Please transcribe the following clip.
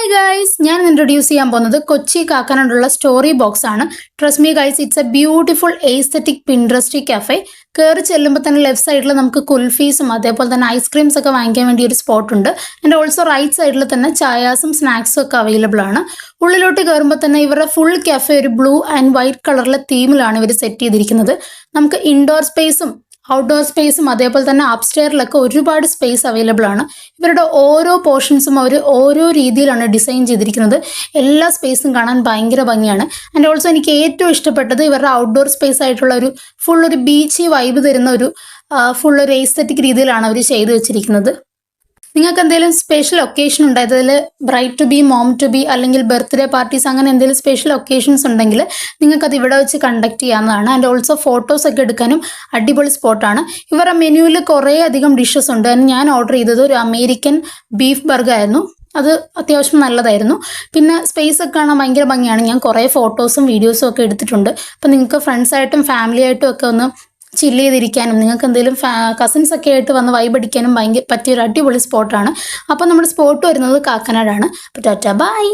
Hi guys ഞാൻ introduce ചെയ്യാൻ പോകുന്നത് കൊച്ചി കാക്കാനോടുള്ള സ്റ്റോറി ബോക്സ് ആണ്. Trust me guys it's a beautiful aesthetic Pinteresty cafe കയറി ചെല്ലുമ്പോൾ തന്നെ ലെഫ്റ്റ് സൈഡിൽ നമുക്ക് കുൽഫീസും അതേപോലെ തന്നെ ഐസ്ക്രീംസ് ഒക്കെ വാങ്ങിക്കാൻ വേണ്ടി ഒരു സ്പോട്ട് ഉണ്ട്. ആൻഡ് ഓൾസോ റൈറ്റ് സൈഡിൽ തന്നെ ചായാസും സ്നാക്സും ഒക്കെ അവൈലബിൾ ആണ്. ഉള്ളിലോട്ട് കയറുമ്പോൾ തന്നെ ഇവരുടെ ഫുൾ കഫേ ഒരു ബ്ലൂ ആൻഡ് വൈറ്റ് കളറിലെ തീമിലാണ് ഇവർ സെറ്റ് ചെയ്തിരിക്കുന്നത്. നമുക്ക് ഇൻഡോർ സ്പേസും ഔട്ട്ഡോർ സ്പേസും അതേപോലെ തന്നെ അപ്സ്റ്റെയറിലൊക്കെ ഒരുപാട് സ്പേസ് അവൈലബിൾ ആണ്. ഇവരുടെ ഓരോ പോർഷൻസും അവർ ഓരോ രീതിയിലാണ് ഡിസൈൻ ചെയ്തിരിക്കുന്നത്. എല്ലാ സ്പേസും കാണാൻ ഭയങ്കര ഭംഗിയാണ്. ആൻഡ് ഓൾസോ എനിക്ക് ഏറ്റവും ഇഷ്ടപ്പെട്ടത് ഇവരുടെ ഔട്ട്ഡോർ സ്പേസ് ആയിട്ടുള്ള ഒരു ഫുൾ ഒരു ബീച്ച് വൈബ് തരുന്ന ഒരു ഫുൾ ഒരു എസ്തറ്റിക് രീതിയിലാണ് അവർ ചെയ്തു വെച്ചിരിക്കുന്നത്. നിങ്ങൾക്ക് എന്തെങ്കിലും സ്പെഷ്യൽ ഒക്കേഷൻ ഉണ്ട്? അതിൽ bride to be mom to be അല്ലെങ്കിൽ ബർത്ത്ഡേ പാർട്ടീസ് അങ്ങനെ എന്തെങ്കിലും സ്പെഷ്യൽ ഒക്കേഷൻസ് ഉണ്ടെങ്കിൽ നിങ്ങൾക്കത് ഇവിടെ വെച്ച് കണ്ടക്ട് ചെയ്യാവുന്നതാണ്. ആൻഡ് ഓൾസോ ഫോട്ടോസ് ഒക്കെ എടുക്കാനും അടിപൊളി സ്പോട്ടാണ് ഇവരുടെ മെനുവിൽ കുറേ അധികം ഡിഷസ് ഉണ്ട്. ഞാൻ ഓർഡർ ചെയ്തത് ഒരു അമേരിക്കൻ ബീഫ് ബർഗർ ആയിരുന്നു. അത് അത്യാവശ്യം നല്ലതായിരുന്നു. പിന്നെ സ്പേസ് ഒക്കെ കാണാൻ ഭയങ്കര ഭംഗിയാണ്. ഞാൻ കുറേ ഫോട്ടോസും വീഡിയോസും ഒക്കെ എടുത്തിട്ടുണ്ട്. അപ്പം നിങ്ങൾക്ക് ഫ്രണ്ട്സായിട്ടും ഫാമിലിയായിട്ടും ഒക്കെ ഒന്ന് ചില്ല് ചെയ്തിരിക്കാനും നിങ്ങൾക്ക് എന്തെങ്കിലും കസിൻസ് ഒക്കെ ആയിട്ട് വന്ന് വൈബ് അടിക്കാനും ഭയങ്കര പറ്റിയ ഒരു അടിപൊളി സ്പോട്ടാണ് അപ്പം നമ്മുടെ സ്പോട്ട് വരുന്നത് കാക്കനാടാണ്. അപ്പോൾ ടാറ്റ ബൈ